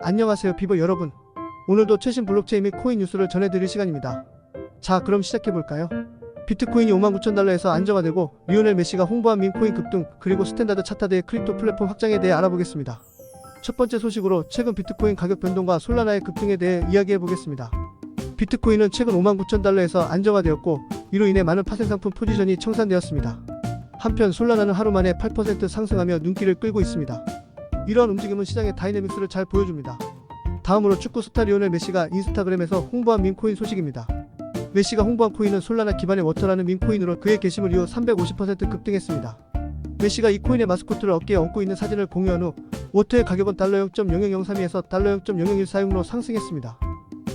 안녕하세요 비버 여러분. 오늘도 최신 블록체인 및 코인 뉴스를 전해드릴 시간입니다. 자 그럼 시작해볼까요? 비트코인이 59,000달러에서 안정화되고 리오넬 메시가 홍보한 민코인 급등 그리고 스탠다드 차타드의 크립토 플랫폼 확장에 대해 알아보겠습니다. 첫 번째 소식으로 최근 비트코인 가격 변동과 솔라나의 급등에 대해 이야기해보겠습니다. 비트코인은 최근 59,000달러에서 안정화되었고 이로 인해 많은 파생 상품 포지션이 청산되었습니다. 한편 솔라나는 하루 만에 8% 상승하며 눈길을 끌고 있습니다. 이러한 움직임은 시장의 다이내믹스를 잘 보여줍니다. 다음으로 축구 스타 리오넬 메시가 인스타그램에서 홍보한 민코인 소식입니다. 메시가 홍보한 코인은 솔라나 기반의 워터라는 민코인으로 그의 게시물 이후 350% 급등했습니다. 메시가 이 코인의 마스코트를 어깨에 얹고 있는 사진을 공유한 후 워터의 가격은 달러 0.0003에서 달러 0.00146로 상승했습니다.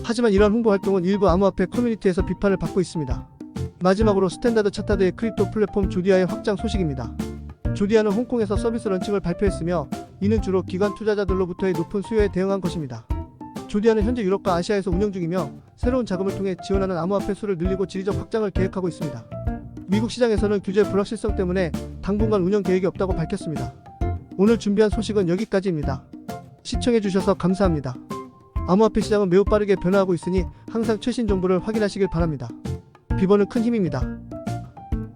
하지만 이러한 홍보 활동은 일부 암호화폐 커뮤니티에서 비판을 받고 있습니다. 마지막으로 스탠다드 차타드의 크립토 플랫폼 조디아의 확장 소식입니다. 조디아는 홍콩에서 서비스 런칭을 발표했으며 이는 주로 기관 투자자들로부터의 높은 수요에 대응한 것입니다. 조디아는 현재 유럽과 아시아에서 운영 중이며 새로운 자금을 통해 지원하는 암호화폐 수를 늘리고 지리적 확장을 계획하고 있습니다. 미국 시장에서는 규제 불확실성 때문에 당분간 운영 계획이 없다고 밝혔습니다. 오늘 준비한 소식은 여기까지입니다. 시청해주셔서 감사합니다. 암호화폐 시장은 매우 빠르게 변화하고 있으니 항상 최신 정보를 확인하시길 바랍니다. 비번은 큰 힘입니다.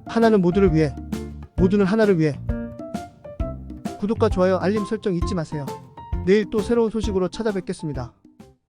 하나는 모두를 위해, 모두는 하나를 위해. 구독과 좋아요, 알림 설정 잊지 마세요. 내일 또 새로운 소식으로 찾아뵙겠습니다.